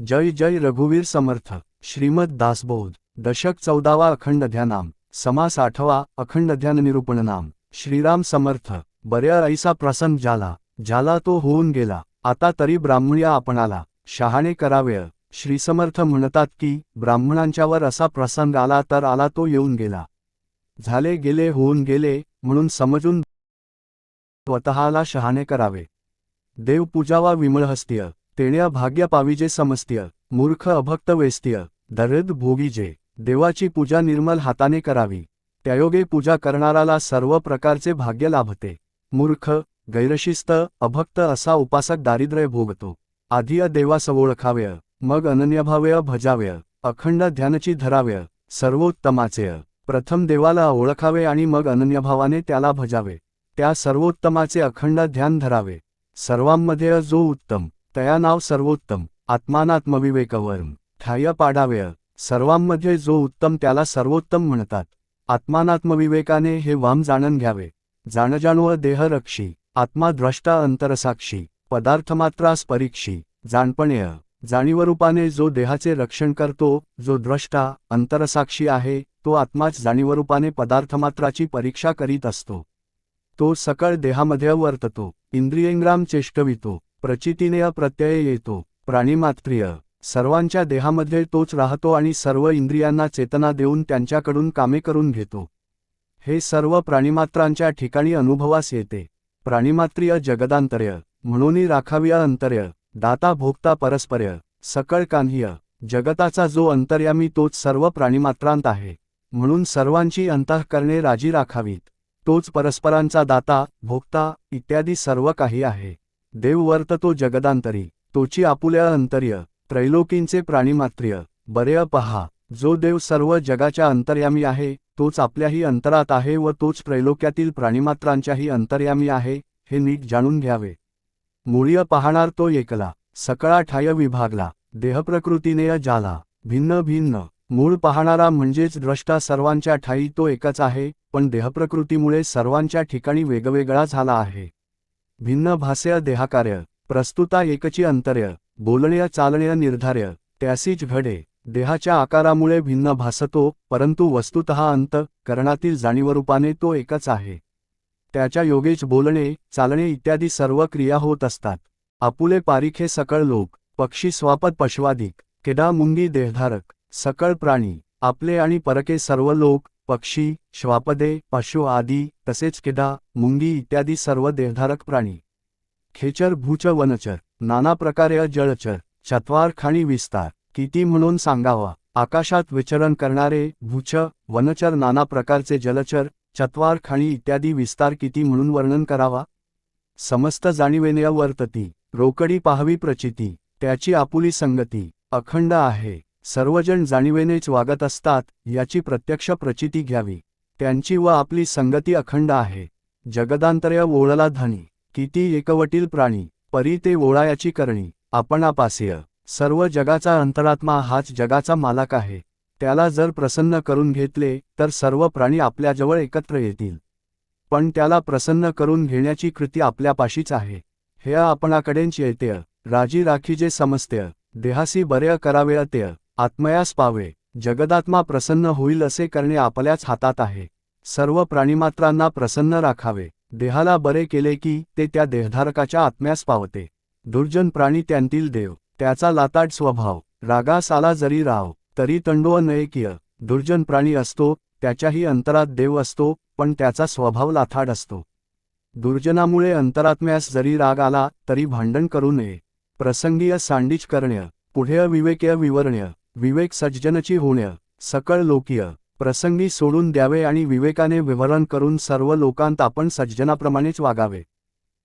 जय जय रघुवीर समर्थ. श्रीमद दासबोध. दशक चौदावा अखंड ध्यानाम. समास आठवा अखंड ध्यान निरूपण नाम श्रीराम समर्थ. बऱ्या ऐसा प्रसन्न झाला झाला तो होऊन गेला. आता तरी ब्राह्मण्या आपणाला शहाणे करावे. श्रीसमर्थ म्हणतात की ब्राह्मणांच्यावर असा प्रसंग आला तर आला तो येऊन गेला. झाले गेले होऊन गेले म्हणून समजून स्वतःला शहाणे करावे. देवपूजावा विमळहस्तीय तेण्या भाग्य पाविजे समस्तीय मूर्ख अभक्त वेस्त्य दरिद भोगीजे देवाची पूजा निर्मल हाताने करावी त्यायोगे पूजा करणाराला सर्व प्रकारचे भाग्य लाभते. मूर्ख गैरशिस्त अभक्त असा उपासक दारिद्र्य भोगतो. आधी देवास ओळखाव्य मग अनन्यभाव्य भजाव्य अखंड ध्यानची धराव्य सर्वोत्तमाचे प्रथम देवाला ओळखावे आणि मग अनन्यभावाने त्याला भजावे त्या सर्वोत्तमाचे अखंड ध्यान धरावे. सर्वांमध्ये जो उत्तम तया नाव सर्वोत्तम आत्मानात्मविवेकवर्म ठाय पाडावेय सर्वांमध्ये जो उत्तम त्याला सर्वोत्तम म्हणतात. आत्मानात्मविवेकाने हे वाम जाणून घ्यावे. जाणजाणव देहरक्षी आत्मा द्रष्टा अंतरसाक्षी पदार्थमात्रास परीक्षी जाणपणेय जाणीवरूपाने जो देहाचे रक्षण करतो जो द्रष्टा अंतरसाक्षी आहे तो आत्माच जाणीवरूपाने पदार्थमात्राची परीक्षा करीत असतो. तो सकळ देहामध्ये वर्ततो इंद्रियंग्राम चेष्टवितो प्रचितीने अप्रत्यय येतो. प्राणीमात्रिय सर्वांच्या देहामध्ये तोच राहतो आणि सर्व इंद्रियांना चेतना देऊन त्यांच्याकडून कामे करून घेतो. हे सर्व प्राणीमात्रांच्या ठिकाणी अनुभवास येते. प्राणीमात्रिय जगदांतर्य. म्हणूनही राखाविय अंतर्य. दाता भोगता परस्पर्य. सकळ कान्ह्य. जगताचा जो अंतर्यामी तोच सर्व प्राणीमात्रांत आहे. म्हणून सर्वांची अंतःकरणे राजी राखावीत. तोच परस्परांचा दाता भोगता इत्यादी सर्व काही आहे. देव वर्ततो जगदांतरी तोची आपुल्या अंतर्य त्रैलोकींचे प्राणीमात्र्य बरे पहा जो देव सर्व जगाच्या अंतर्यामी आहे तोच आपल्याही अंतरात आहे व तोच त्रैलोक्यातील प्राणीमात्रांच्याही अंतर्यामी आहे हे नीट जाणून घ्यावे. मुळीय पाहणार तो एकला सकळा ठाय विभागला देहप्रकृतीने जाला भिन्न भिन्न मूळ पाहणारा म्हणजेच द्रष्टा सर्वांच्या ठाई तो एकच आहे पण देहप्रकृतीमुळे सर्वांच्या ठिकाणी वेगवेगळा झाला आहे. भिन्न भाष्य देहाकार्य प्रस्तुता एकची अंतर्य बोलण्या चालण्या निर्धार्य त्यासीच घडे देहाच्या आकारामुळे भिन्न भासतो परंतु वस्तुत अंत करणातील जाणीवरूपाने तो एकच आहे. त्याच्या योगेच बोलणे चालणे इत्यादी सर्व क्रिया होत असतात. आपुले पारिखे सकळ लोक पक्षी स्वापद पशवाधिक केडा मुंगी देहधारक सकळ प्राणी आपले आणि परके सर्व लोक पक्षी श्वापदे पशु आदी तसेच किडा मुंगी इत्यादी सर्व देहधारक प्राणी. खेचर भूच वनचर नाना प्रकारे जळचर चत्वार खाणी विस्तार किती म्हणून सांगावा आकाशात विचरण करणारे भूच वनचर नाना प्रकारचे जलचर चत्वार खाणी इत्यादी विस्तार किती म्हणून वर्णन करावा? समस्त जाणीवेने वर्तती रोकडी पाहावी प्रचिती त्याची आपुली संगती अखंड आहे. सर्वजण जाणीवेनेच वागत असतात याची प्रत्यक्ष प्रचिती घ्यावी. त्यांची व आपली संगती अखंड आहे. जगदांतर्य ओळला धनी किती एकवटील प्राणी परी ते ओळायाची करणी आपणापासेय सर्व जगाचा अंतरात्मा हाच जगाचा मालक आहे. त्याला जर प्रसन्न करून घेतले तर सर्व प्राणी आपल्याजवळ एकत्र येतील. पण त्याला प्रसन्न करून घेण्याची कृती आपल्यापाशीच आहे. हे आपणाकडेच येतेय राजी राखीजे समजतेय देहासी बरे करावे आत्मयास पावे. जगदात्मा प्रसन्न होईल असे करणे आपल्याच हातात आहे. सर्व प्राणीमात्रांना प्रसन्न राखावे. देहाला बरे केले की ते त्या देहधारकाच्या आत्म्यास पावते. दुर्जन प्राणी त्यांतील देव. त्याचा लाताड स्वभाव. रागास आला जरी राव तरी तंडो नयकीय दुर्जन प्राणी असतो त्याच्याही अंतरात देव असतो पण त्याचा स्वभाव लाथाड असतो. दुर्जनामुळे अंतरात्म्यास जरी राग आला तरी भांडण करू नये. प्रसंगीय सांडीच करण्य. पुढे विवेकीय विवरण्य. विवेक सज्जनची होण्य सकळ लोकीय प्रसंगी सोडून द्यावे आणि विवेकाने विवरण करून सर्व लोकांत आपण सज्जनाप्रमाणेच वागावे.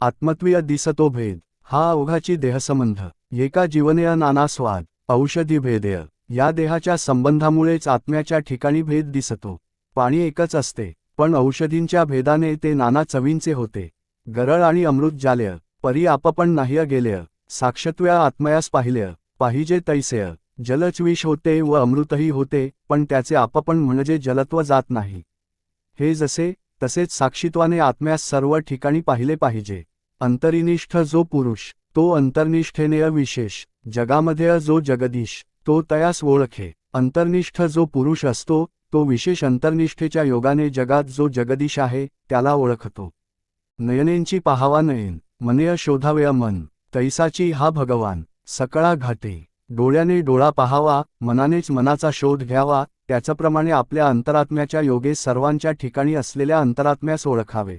आत्मत्वीय दिसतो भेद हा अवघाची देहसंबंध एका जीवनेय नाना स्वाद औषधी भेदेय या देहाच्या संबंधामुळेच आत्म्याच्या ठिकाणी भेद दिसतो. पाणी एकच असते पण औषधींच्या भेदाने ते नाना चवींचे होते. गरळ आणि अमृत जालय परी आपपण नाह्य गेलेय साक्षत्व्या आत्मयास पाहिलेय पाहिजे तैसेय. जलच विष होते व अमृतही होते पण त्याचे आपपण म्हणजे जलत्व जात नाही. हे जसे तसेच साक्षीत्वाने आत्म्यास सर्व ठिकाणी पाहिले पाहिजे. अंतरिनिष्ठ जो पुरुष तो अंतर्निष्ठेने विशेष जगामध्ये जो जगदीश तो तयास ओळखे. अंतर्निष्ठ जो पुरुष असतो तो विशेष अंतर्निष्ठेच्या योगाने जगात जो जगदीश आहे त्याला ओळखतो. नयनेंची पाहावा नयन मनय शोधावया मन तैसाची हा भगवान सकळा घाटे. डोळ्याने डोळा पाहावा मनानेच मनाचा शोध घ्यावा त्याच्याप्रमाणे आपल्या अंतरात्म्याच्या योगे सर्वांच्या ठिकाणी असलेल्या अंतरात्म्यास ओळखावे.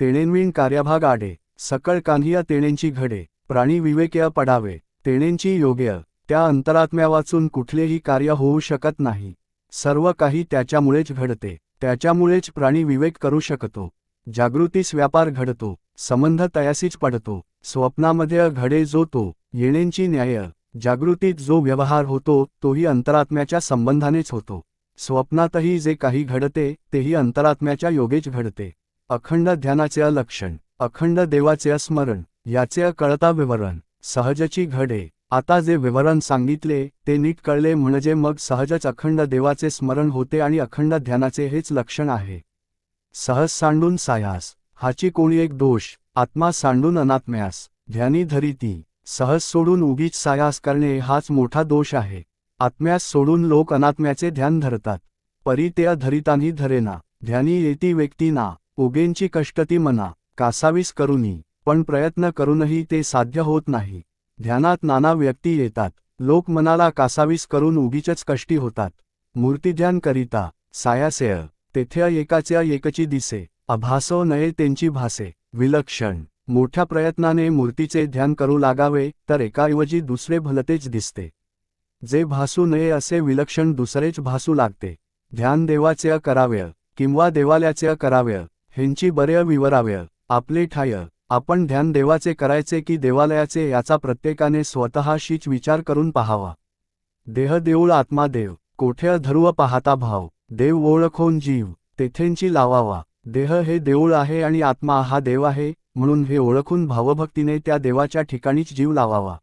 तेणेन्वीण कार्यभाग आडे सकळ कान्हिया तेणेंची घडे प्राणी विवेक्य पडावे तेणेंची योग्य त्या अंतरात्म्या वाचून कुठलेही कार्य होऊ शकत नाही. सर्व काही त्याच्यामुळेच घडते त्याच्यामुळेच प्राणी विवेक करू शकतो. जागृतीस व्यापार घडतो संबंध तयासीच पडतो स्वप्नामध्ये घडे जो तो येणेंची न्याय जागृतीत जो व्यवहार होतो तोही अंतरात्म्याच्या संबंधानेच होतो. स्वप्नातही जे काही घडते तेही अंतरात्म्याच्या योगेच घडते. अखंड ध्यानाचे लक्षण अखंड देवाचे स्मरण याचे अकळता विवरण सहजची घडे. आता जे विवरण सांगितले ते नीट कळले म्हणजे मग सहजच अखंड देवाचे स्मरण होते आणि अखंड ध्यानाचे हेच लक्षण आहे. सहज सांडून सायास हाची कोणी एक दोष आत्मा सांडून अनात्म्यास ध्यानी धरिती. सहज सोडून उगीच सायास करणे हाच मोठा दोष आहे. आत्म्यास सोडून लोक अनात्म्याचे ध्यान धरतात. परी ते धरितानी धरेना ध्यानी येती व्यक्ती ना उगेंची कष्टती मना कासावीस करूनी पण प्रयत्न करूनही ते साध्य होत नाही. ध्यानात नाना व्यक्ती येतात. लोक मनाला कासावीस करून उगीचच कष्टी होतात. मूर्तिध्यान करिता सायासेय तेथे एकाच्या एकची दिसे अभासो नये त्यांची भासे विलक्षण. मोठ्या प्रयत्नाने मूर्तीचे ध्यान करू लागावे तर एकाऐवजी दुसरे भलतेच दिसते. जे भासू नये असे विलक्षण दुसरेच भासू लागते. ध्यान देवाचे कराव्य किंवा देवाल्याचे कराव्य ह्यांची बरे विवराव्य आपले ठाय आपण ध्यान देवाचे करायचे की देवालयाचे याचा प्रत्येकाने स्वतःशीच विचार करून पाहावा. देह देऊळ आत्मा देव कोठे धरुव पाहता भाव देव ओळखोन जीव तेथेंची लावावा. देह हे देऊळ आहे आणि आत्मा हा देव आहे म्हणून हे ओळखून भावभक्तीने त्या देवाच्या ठिकाणीच जीव लावावा.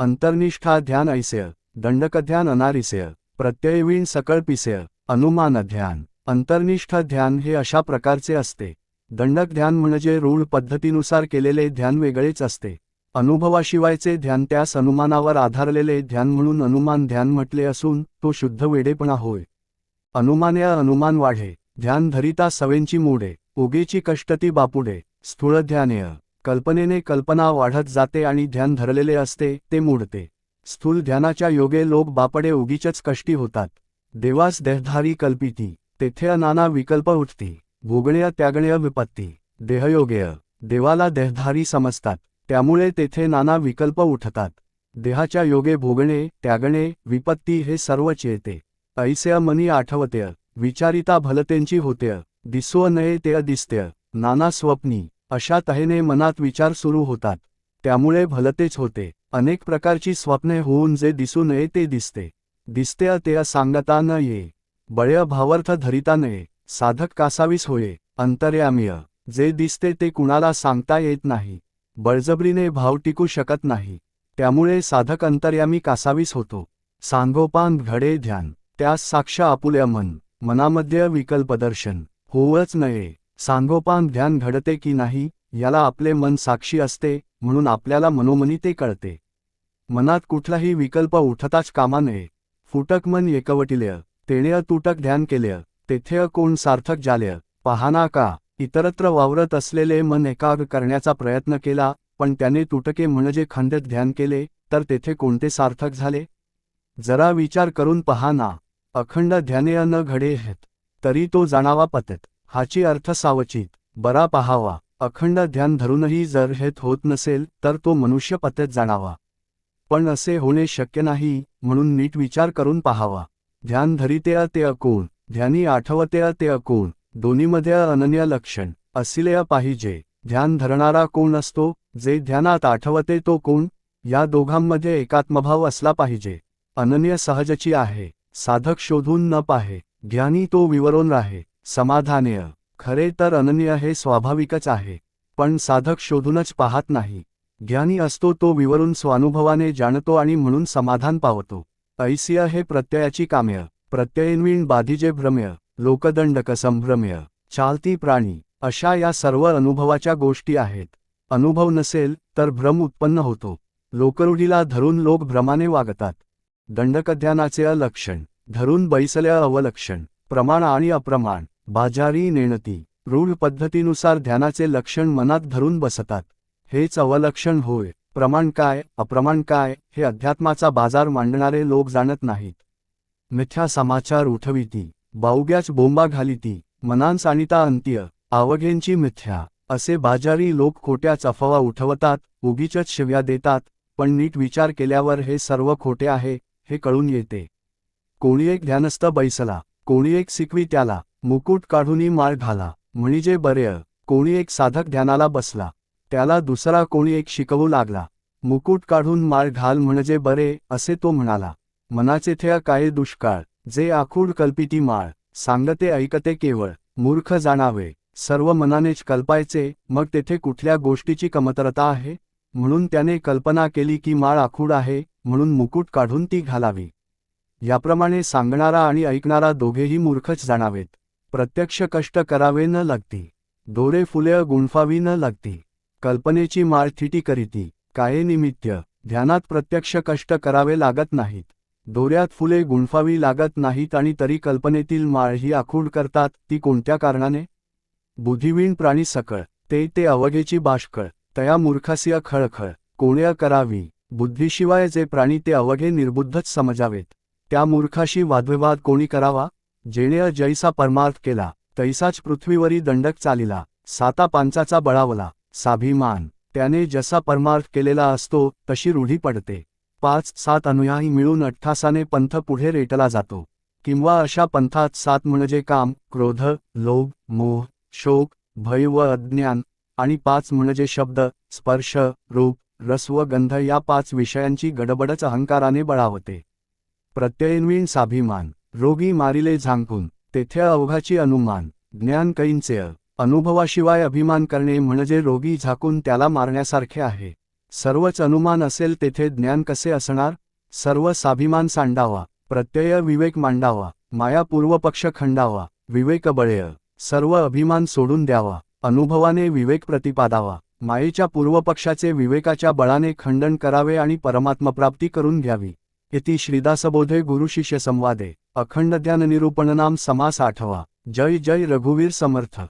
अंतर्निष्ठा ध्यान ऐसेय दंडकध्यान अनारिसेय प्रत्ययवीण सकळ पिसेय अनुमान ध्यान अंतर्निष्ठ ध्यान हे अशा प्रकारचे असते. दंडक ध्यान म्हणजे रूढ पद्धतीनुसार केलेले ध्यान वेगळेच असते. अनुभवाशिवायचे ध्यान त्यास अनुमानावर आधारलेले ध्यान म्हणून अनुमान ध्यान म्हटले असून तो शुद्ध वेडेपणा होय. अनुमान्या अनुमान वाढे ध्यान धरिता सवेंची मोडे उगेची कष्टती बापुडे स्थूळ ध्यानेय कल्पनेने कल्पना वाढत जाते आणि ध्यान धरलेले असते ते मोडते स्थूल ध्यानाच्या योगे लोक बापडे उगीचच कष्टी होतात. देवास देहधारी कल्पिती तेथे नाना विकल्प उठती. भोगणेय त्यागणेय विपत्ती. देहयोगेय. देवाला देहधारी समजतात. त्यामुळे तेथे नाना विकल्प उठतात. देहाच्या योगे भोगणे त्यागणे विपत्ती हे सर्वच येते ऐस्य मनी आठवतेय. विचारिता भलतेंची होतेय. दिसो नये ते दिसतेय नाना स्वप्नी. अशा तहेने मनात विचार सुरू होतात. त्यामुळे भलतेच होते. अनेक प्रकारची स्वप्ने होऊन जे दिसू नये ते दिसते. दिसते ते सांगता न ये. बळ्य भावार्थ धरिता नये. साधक कासावीस होये. अंतर्यामीय जे दिसते ते कुणाला सांगता येत नाही. बळजबरीने भाव टिकू शकत नाही. त्यामुळे साधक अंतर्यामी कासावीस होतो. सांगोपान घडे ध्यान. त्यास साक्ष आपुल्या मन. मनामध्ये विकल्पदर्शन होवच नये. सांगोपान ध्यान घडते की नाही याला आपले मन साक्षी असते म्हणून आपल्याला मनोमनी ते कळते. मनात कुठलाही विकल्प उठताच कामा नये फुटक मन एकवटिलेय तेणे तुटक ध्यान केलेय तेथे कोण सार्थक झालेय पाहाना का इतरत्र वावरत असलेले मन एकाग्र करण्याचा प्रयत्न केला पण त्याने तुटके म्हणजे खंडित ध्यान केले तर तेथे कोणते सार्थक झाले? जरा विचार करून पहा ना अखंड ध्याने न घडे आहेत तरी तो जाणावा पतत. हाची अर्थ सावचित. बरा पहावा. अखंड ध्यान धरूनही जर हेत होत नसेल तर तो मनुष्य पतेत जाणावा. पण असे होणे शक्य नाही म्हणून नीट विचार करून पहावा. ध्यान धरिते ते अकोण ध्यानी आठवते ते अकोण दोन्हीमध्ये अनन्य लक्षण असिलेय पाहिजे. ध्यान धरणारा कोण असतो? जे ध्यानात आठवते तो कोण? या दोघांमध्ये एकात्मभाव असला पाहिजे. अनन्य सहजची आहे. साधक शोधून न पाहे. ज्ञानी तो विवरून राहे. समाधानेय. खरे तर अनन्य हे स्वाभाविकच आहे पण साधक शोधूनच पाहत नाही. ज्ञानी असतो तो विवरून स्वानुभवाने जाणतो आणि म्हणून समाधान पावतो. ऐसिय हे प्रत्ययाची काम्य प्रत्ययन्वीण बाधिजे भ्रम्य लोकदंडक संभ्रम्य चालती प्राणी अशा या सर्व अनुभवाच्या गोष्टी आहेत. अनुभव नसेल तर भ्रम उत्पन्न होतो. लोकरूढीला धरून लोक भ्रमाने वागतात. दंडकध्यानाचे अलक्षण धरून बैसल्या अवलक्षण प्रमाण आणि अप्रमाण. बाजारी नेणती रूढ पद्धतीनुसार ध्यानाचे लक्षण मनात धरून बसतात. हेच अवलक्षण होय. प्रमाण काय अप्रमाण काय हे अध्यात्माचा बाजार मांडणारे लोक जाणत नाहीत. मिथ्या समाचार उठविती बावग्याच बोंबा घालिती मनांसाणिता अंत्य आवघेंची मिथ्या असे बाजारी लोक खोट्याच अफवा उठवतात उगीचच शिव्या देतात पण नीट विचार केल्यावर हे सर्व खोटे आहे हे कळून येते. कोणी एक ध्यानस्थ बैसला कोणी एक सिकवी त्याला मुकुट काढूनी माळ घाला. म्हणजे बरेय कोणी एक साधक ध्यानाला बसला. त्याला दुसरा कोणी एक शिकवू लागला. मुकुट काढून माळ घाल म्हणजे बरे असे तो म्हणाला. मनाचे थे काय दुष्काळ. जे आखूड कल्पिती माळ. सांगते ऐकते केवळ. मूर्ख जाणावे. सर्व मनानेच कल्पायचे. मग तेथे कुठल्या गोष्टीची कमतरता आहे? म्हणून त्याने कल्पना केली की माळ आखूड आहे म्हणून मुकुट काढून ती घालावी. याप्रमाणे सांगणारा आणि ऐकणारा दोघेही मूर्खच जाणावेत. प्रत्यक्ष कष्ट करावे न लागती. दोरे फुले गुंफावी न लागती. कल्पनेची माळ थिटी करीती. काये निमित्य ध्यानात प्रत्यक्ष कष्ट करावे लागत नाहीत. दोऱ्यात फुले गुंफावी लागत नाहीत आणि तरी कल्पनेतील माळ ही आखूड करतात. ती कोणत्या कारणाने? बुद्धिवीण प्राणी सकळ. ते ते अवघेची बाष्कळ. तया मूर्खासिय खळखळ. कोण्या करावी? बुद्धीशिवाय जे प्राणी ते अवघे निर्बुद्धच समजावेत. त्या मूर्खाशी वादविवाद कोणी करावा? जेणे जैसा परमार्थ केला तैसाच पृथ्वीवरी दंडक चालिला साता पांचाचा बळावला साभिमान त्याने जसा परमार्थ केलेला असतो तशी रूढी पडते. पाच सात अनुयायी मिळून अठ्ठासाने पंथ पुढे रेटला जातो. किंवा अशा पंथात सात म्हणजे काम क्रोध लोभ मोह शोक भय व अज्ञान आणि पाच म्हणजे शब्द स्पर्श रूप रस व गंध या पाच विषयांची गडबडच अहंकाराने बळावते. प्रत्ययन्वीन साभिमान. रोगी मारिले झांकून तेथे अवघाची अनुमान ज्ञान कैंचे अनुभवाशिवाय अभिमान करणे म्हणजे रोगी झाकून त्याला मारण्यासारखे आहे. सर्वच अनुमान असेल तेथे ज्ञान कसे असणार? सर्व साभिमान सांडावा प्रत्यय विवेक मांडावा माया पूर्वपक्ष खंडावा विवेक बळेय सर्व अभिमान सोडून द्यावा अनुभवाने विवेक प्रतिपादावा मायेच्या पूर्वपक्षाचे विवेकाच्या बळाने खंडन करावे आणि परमात्मप्राप्ती करून घ्यावी. इति श्रीदासबोधे गुरुशिष्य संवादे. अखंड ज्ञान निरूपणनाम समास आठवा. जय जय रघुवीर समर्थ.